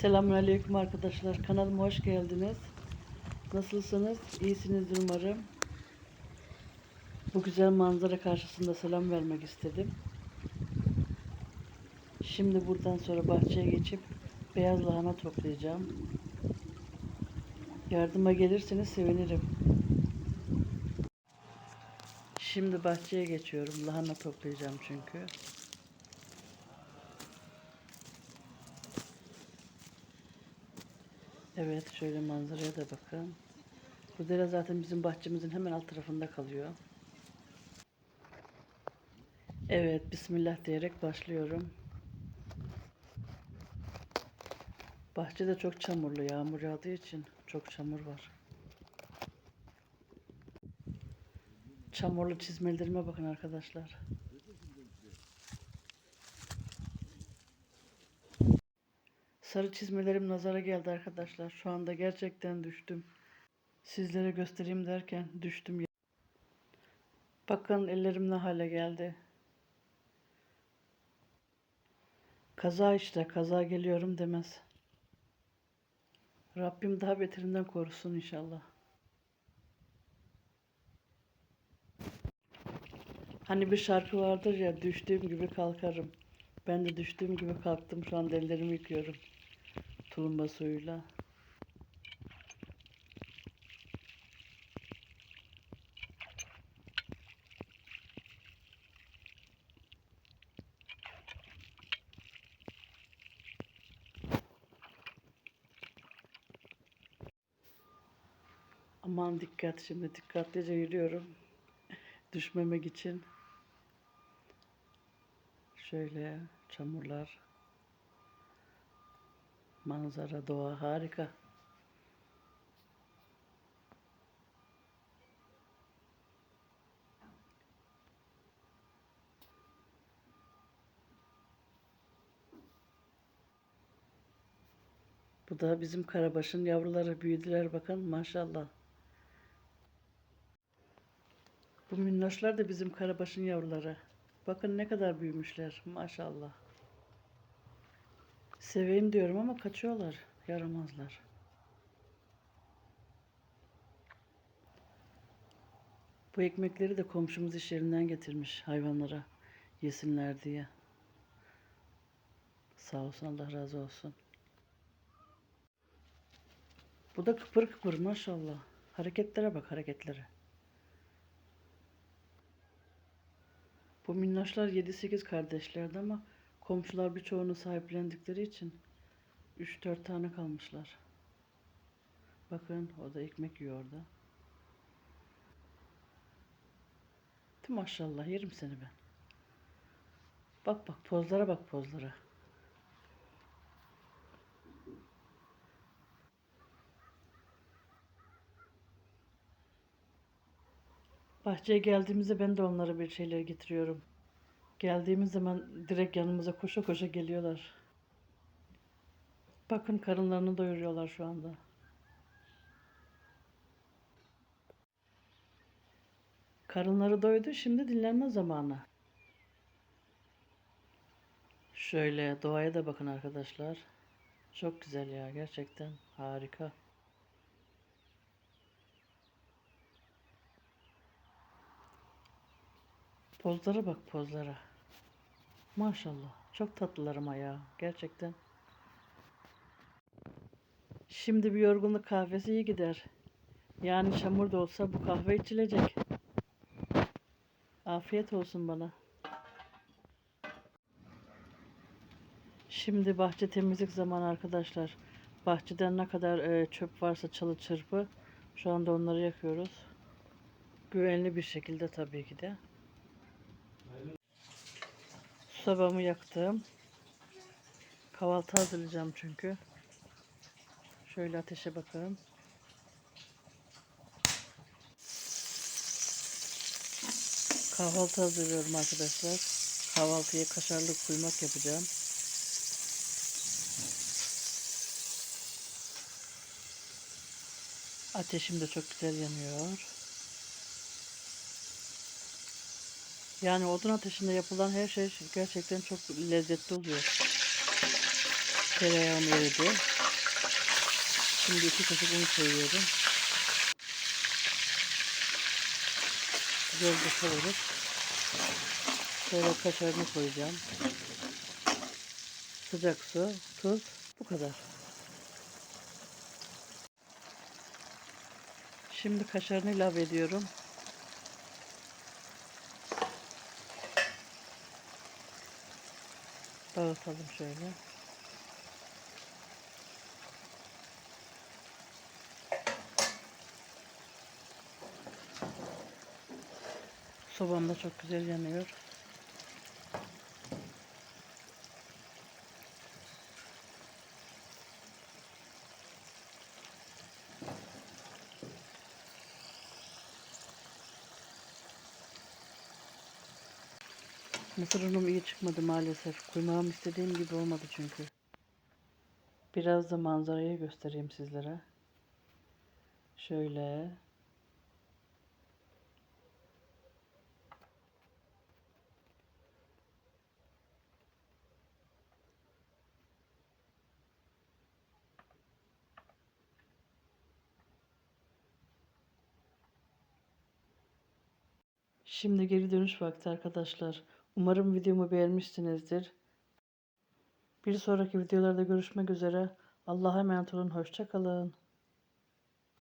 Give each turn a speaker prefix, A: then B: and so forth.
A: Selamünaleyküm arkadaşlar. Kanalıma hoş geldiniz. Nasılsınız? İyisinizdir umarım. Bu güzel manzara karşısında selam vermek istedim. Şimdi buradan sonra bahçeye geçip beyaz lahana toplayacağım. Yardıma gelirseniz sevinirim. Şimdi bahçeye geçiyorum. Lahana toplayacağım çünkü. Evet şöyle manzaraya da bakın. Bu dere zaten bizim bahçemizin hemen alt tarafında kalıyor. Evet Bismillah diyerek başlıyorum. Bahçede çok çamurlu yağmur yağdığı için çok çamur var. Çamurlu çizmelerime bakın arkadaşlar. Sarı çizmelerim nazara geldi arkadaşlar. Şu anda gerçekten düştüm. Sizlere göstereyim derken düştüm. Bakın ellerim ne hale geldi. Kaza işte kaza geliyorum demez. Rabbim daha beterinden korusun inşallah. Hani bir şarkı vardır ya düştüğüm gibi kalkarım. Ben de düştüğüm gibi kalktım. Şu anda ellerimi yıkıyorum. Tulumba suyuyla. Aman dikkat şimdi dikkatlice yürüyorum. Düşmemek için. Şöyle çamurlar. Manzara, doğa harika. Bu da bizim karabaşın yavruları büyüdüler bakın maşallah. Bu minnoşlar da bizim karabaşın yavruları. Bakın ne kadar büyümüşler maşallah. Seveyim diyorum ama kaçıyorlar. Yaramazlar. Bu ekmekleri de komşumuz iş yerinden getirmiş hayvanlara yesinler diye. Sağ olsun Allah razı olsun. Bu da kıpır kıpır maşallah. Hareketlere bak hareketlere. Bu minnoşlar 7-8 kardeşlerdi ama komşular birçoğunu sahiplendikleri için 3-4 tane kalmışlar. Bakın o da ekmek yiyor orada. Tüm maşallah yerim seni ben. Bak bak pozlara bak pozlara. Bahçeye geldiğimizde ben de onlara bir şeyler getiriyorum. Geldiğimiz zaman direkt yanımıza koşa koşa geliyorlar. Bakın karınlarını doyuruyorlar şu anda. Karınları doydu, şimdi dinlenme zamanı. Şöyle doğaya da bakın arkadaşlar. Çok güzel ya, gerçekten harika. Pozlara bak pozlara. Maşallah. Çok tatlılar ama ya. Gerçekten. Şimdi bir yorgunluk kahvesi iyi gider. Yani çamur da olsa bu kahve içilecek. Afiyet olsun bana. Şimdi bahçe temizlik zamanı arkadaşlar. Bahçeden ne kadar e, çöp varsa çalı çırpı. Şu anda onları yakıyoruz. Güvenli bir şekilde tabii ki de. Sobamı yaktım. Kahvaltı hazırlayacağım çünkü. Şöyle ateşe bakalım. Kahvaltı hazırlıyorum arkadaşlar. Kahvaltıya kaşarlı kuymak yapacağım. Ateşim de çok güzel yanıyor. Yani odun ateşinde yapılan her şey gerçekten çok lezzetli oluyor. Tereyağım eridi. Şimdi iki kaşık un koyuyorum. Güzelce kavurup şöyle kaşarını koyacağım. Sıcak su, tuz, bu kadar. Şimdi kaşarını ilave ediyorum. Dağıtalım şöyle. Sobam da çok güzel yanıyor. Mısır unum iyi çıkmadı maalesef. Kuymağım istediğim gibi olmadı çünkü. Biraz da manzarayı göstereyim sizlere. Şöyle. Şimdi geri dönüş vakti arkadaşlar. Umarım videomu beğenmişsinizdir. Bir sonraki videolarda görüşmek üzere. Allah'a emanet olun. Hoşça kalın.